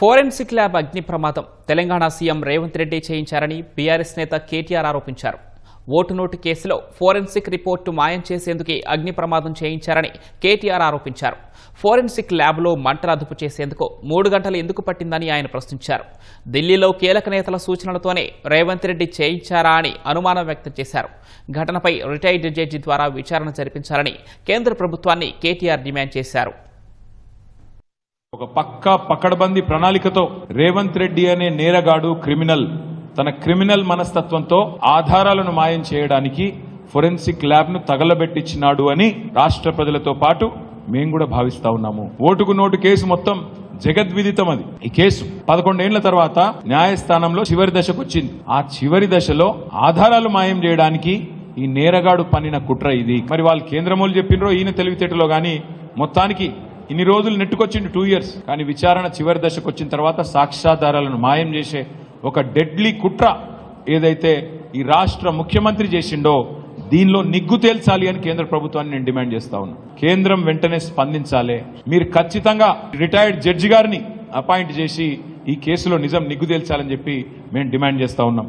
Forensic lab అగ్ని ప్రమాదం. Telangana CM Revanth Reddy చేయించారని బీఆర్ఎస్ నేత కేటీఆర్ ఆరోపించారు. ఓటు నోటు కేసులో ఫోరెన్సిక్ రిపోర్టు మాయం చేసేందుకే అగ్ని ప్రమాదం చేయించారని కేటీఆర్ ఆరోపించారు. ఫోరెన్సిక్ ల్యాబ్లో మంటలు అదుపు చేసేందుకు మూడు గంటలు ఎందుకు పట్టిందని ఆయన ప్రశ్నించారు. ఢిల్లీలో కీలక నేతల సూచనలతోనే రేవంత్ రెడ్డి చేయించారా అని అనుమానం వ్యక్తం చేశారు. ఘటనపై రిటైర్డ్ జడ్జి ద్వారా విచారణ జరిపించాలని కేంద్ర ప్రభుత్వాన్ని కేటీఆర్ డిమాండ్ చేశారు. ఒక పక్కా పకడ్బందీ ప్రణాళికతో రేవంత్ రెడ్డి అనే నేరగాడు క్రిమినల్. తన క్రిమినల్ మనస్తత్వంతో ఆధారాలను మాయం చేయడానికి ఫొరెన్సిక్ ల్యాబ్ను తగలబెట్టించినాడు అని రాష్ట్ర ప్రజలతో పాటు మేము కూడా భావిస్తా ఉన్నాము. ఓటుకు నోటు కేసు మొత్తం జగద్విదితం అది ఈ కేసు పదకొండేళ్ళ తర్వాత న్యాయస్థానంలో చివరి దశకు వచ్చింది ఆ చివరి దశలో ఆధారాలు మాయం చేయడానికి ఈ నేరగాడు పన్నిన కుట్ర ఇది. మరి వాళ్ళు కేంద్రమూలు చెప్పినరో ఈయన తెలివితేటలో గాని మొత్తానికి ఇన్ని రోజులు నెట్టుకొచ్చిండు టూ ఇయర్స్ కానీ విచారణ చివరి దశకు వచ్చిన తర్వాత సాక్ష్యాధారాలను మాయం చేసే ఒక డెడ్లీ కుట్ర ఏదైతే ఈ రాష్ట్ర ముఖ్యమంత్రి చేసిండో దీనిలో నిగ్గు తేల్చాలి అని కేంద్ర ప్రభుత్వాన్ని నేను డిమాండ్ చేస్తా ఉన్నా. కేంద్రం వెంటనే స్పందించాలి. మీరు ఖచ్చితంగా రిటైర్డ్ జడ్జి గారిని అపాయింట్ చేసి ఈ కేసులో నిజం నిగ్గు తేల్చాలని చెప్పి మేము డిమాండ్ చేస్తా ఉన్నాం.